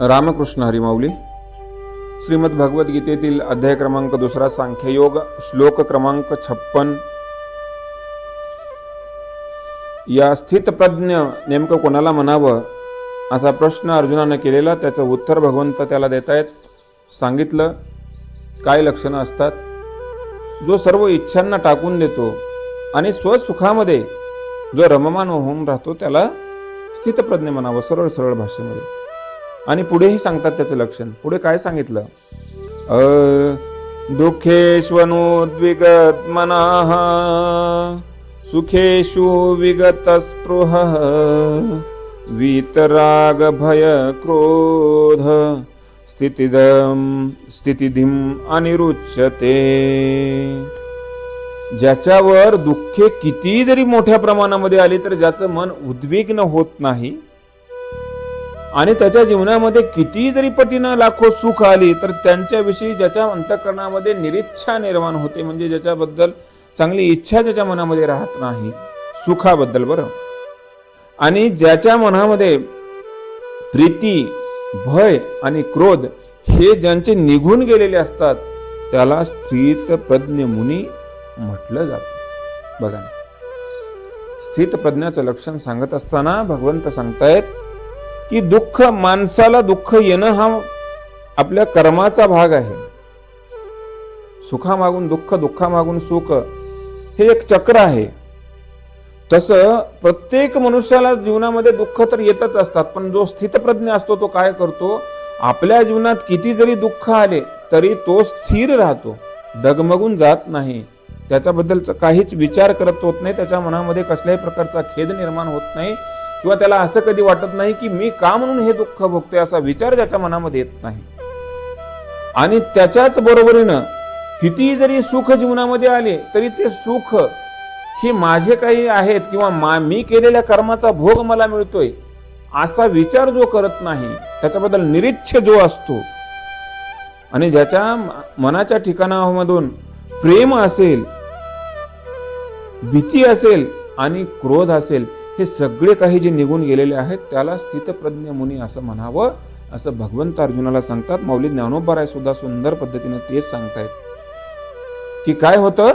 रामकृष्ण हरिमाऊली. श्रीमद भगवद्गीतेतील अध्याय क्रमांक दुसरा सांख्ययोग श्लोक क्रमांक छप्पन. या स्थितप्रज्ञ नेमकं कोणाला म्हणावं? असा प्रश्न अर्जुनानं केलेला त्याचं उत्तर भगवंत त्याला देत आहेत सांगितलं काय लक्षणं असतात? जो सर्व इच्छांना टाकून देतो आणि स्वसुखामध्ये जो रममान होऊन राहतो त्याला स्थितप्रज्ञ म्हणावं सरळ सरळ भाषेमध्ये. आणि पुढेही सांगतात त्याचं लक्षण. पुढे काय सांगितलं? अ दुःखेष्वनुद्विगत मनाः सुखेषु विगत स्पृह वीतराग भय क्रोध स्थितिदम स्थितिधिम अनिरुच्यते. ज्याच्यावर दुःखे किती जरी मोठ्या प्रमाणामध्ये आली तर ज्याचं मन उद्विग्न होत नाही आणि त्याच्या जीवनामध्ये किती जरी पटीनं लाखो सुख आली तर त्यांच्याविषयी ज्याच्या अंतकरणामध्ये निरीच्छा निर्माण होते म्हणजे ज्याच्याबद्दल चांगली इच्छा ज्याच्या मनामध्ये राहत नाही सुखाबद्दल बरं आणि ज्याच्या मनामध्ये प्रीती भय आणि क्रोध हे ज्यांचे निघून गेलेले असतात त्याला स्थित प्रज्ञ मुनी म्हटलं जातं बघा ना. स्थित प्रज्ञाचं लक्षण सांगत असताना भगवंत सांगतायत की दुःख माणसाला दुःख येणं हा आपल्या कर्माचा भाग आहे. सुखामागून दुःख दुःखामागून सुख हे एक चक्र आहे. तसं प्रत्येक मनुष्याला जीवनामध्ये दुःख तर येतच असतात पण जो स्थितप्रज्ञ असतो तो काय करतो? आपल्या जीवनात किती जरी दुःख आले तरी तो स्थिर राहतो डगमगून जात नाही. त्याच्याबद्दलचा काहीच विचार करत होत नाही त्याच्या मनामध्ये कसल्याही प्रकारचा खेद निर्माण होत नाही. किंवा त्याला असं कधी वाटत नाही की मी का म्हणून हे दुःख भोगतोय असा विचार ज्याच्या मनामध्ये येत नाही. आणि त्याच्याच बरोबरीनं किती जरी सुख जीवनामध्ये आले तरी ते सुख हे माझे काही आहेत किंवा मा मी केलेल्या कर्माचा भोग मला मिळतोय असा विचार जो करत नाही त्याच्याबद्दल निरीच्छ जो असतो आणि ज्याच्या मनाच्या ठिकाणामधून प्रेम असेल भीती असेल आणि क्रोध असेल हे सगळे काही जे निघून गेलेले आहेत त्याला स्थितप्रज्ञ मुनी असं म्हणावं असं भगवंत अर्जुनाला सांगतात. मौली ज्ञानोबराय सुद्धा सुंदर पद्धतीने तेच सांगतायत. की काय होतं?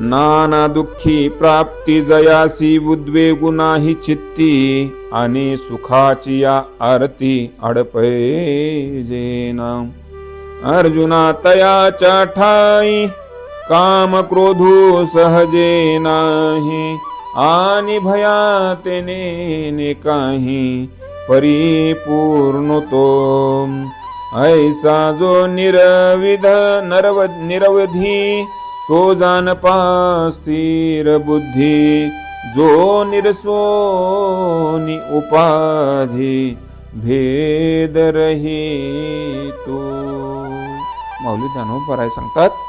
नाना दुःखी प्राप्ती जयासी उद्वेगुनाही चित्ती आणि सुखाची या आरती अडपैजेना. अर्जुना तयाच्या ठाई काम क्रोधू सहजे नाही. आणि भयातेने काही परिपूर्ण तो ऐसा जो निरविध नरव निरवधी तो जाण स्थिर बुद्धी जो निरसोनी उपाधी भेद रही तो माऊली ज्ञानोबराय सांगतात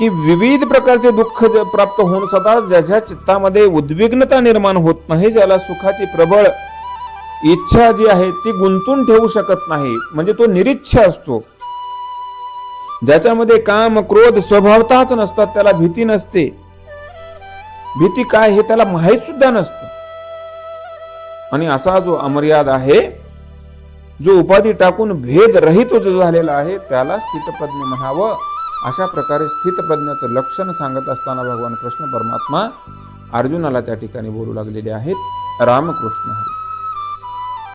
की विविध प्रकारचे दुःख प्राप्त होऊन सदा ज्याच्या चित्तामध्ये उद्विग्नता निर्माण होत नाही ज्याला सुखाची प्रबळ इच्छा जी आहे ती गुंतून ठेवू शकत नाही. म्हणजे तो निरीच्छ असतो. ज्याच्यामध्ये काम क्रोध स्वभावताच नसतात त्याला भीती नसते. भीती काय हे त्याला माहीत सुद्धा नसतं. आणि असा जो अमर्याद आहे जो उपाधी टाकून भेद रहित जो झालेला आहे त्याला स्थितप्रज्ञ म्हणावं. अशा प्रकारे स्थितप्रज्ञाचं लक्षण सांगत असताना भगवान कृष्ण परमात्मा अर्जुनाला त्या ठिकाणी बोलू लागलेले आहेत. रामकृष्ण हरी.